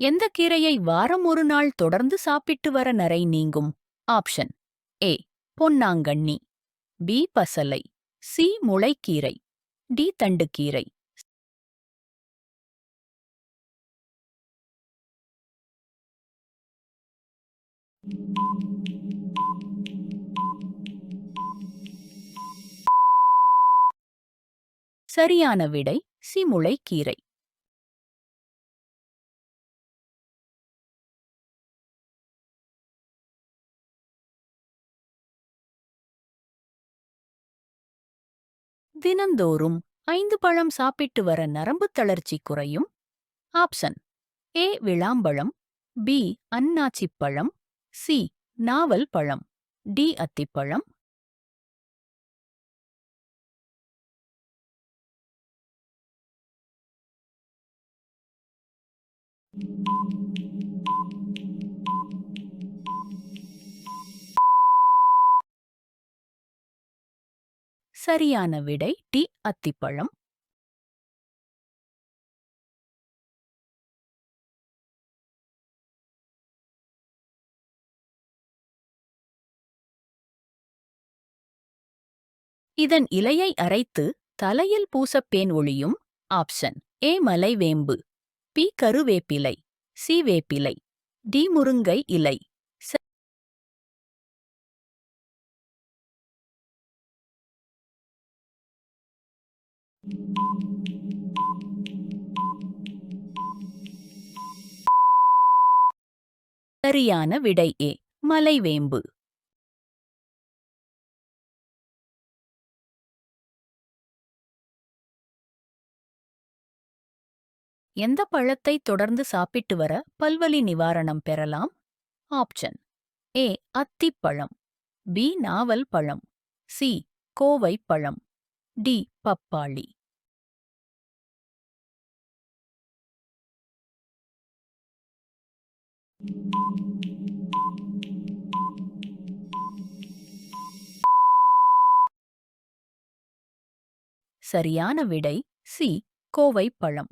எந்த கீரையை வாரம் ஒரு நாள் தொடர்ந்து சாப்பிட்டு வர நரை நீங்கும்? ஆப்ஷன். ஏ. பொன்னாங்கண்ணி. பி. பசலை. சி. முளைக்கீரை. டி. தண்டுக்கீரை. சரியான விடை சி. தினந்தோறும் ஐந்து பழம் சாப்பிட்டு வர நரம்பு தளர்ச்சி குறையும். ஆப்ஷன். ஏ. விளாம்பழம். பி. அன்னாச்சிப் பழம். சி. நாவல் பழம். டி. அத்திப்பழம் சரியான விடை டி அத்திப்பழம். இதன் இலையை அரைத்து தலையில் பூசப்பேன் ஒளியும் ஆப்ஷன் ஏ மலை வேம்பு பி கருவேப்பிலை சி வேப்பிலை டி முருங்கை இலை. சரியான விடை ஏ. மலைவேம்பு. எந்த பழத்தை தொடர்ந்து சாப்பிட்டு வர பல்வலி நிவாரணம் பெறலாம்? ஆப்ஷன். ஏ. அத்திப்பழம். பி. நாவல் பழம். சி. கோவை பழம். டி. பப்பாளி. சரியான விடை சி. கோவை பழம்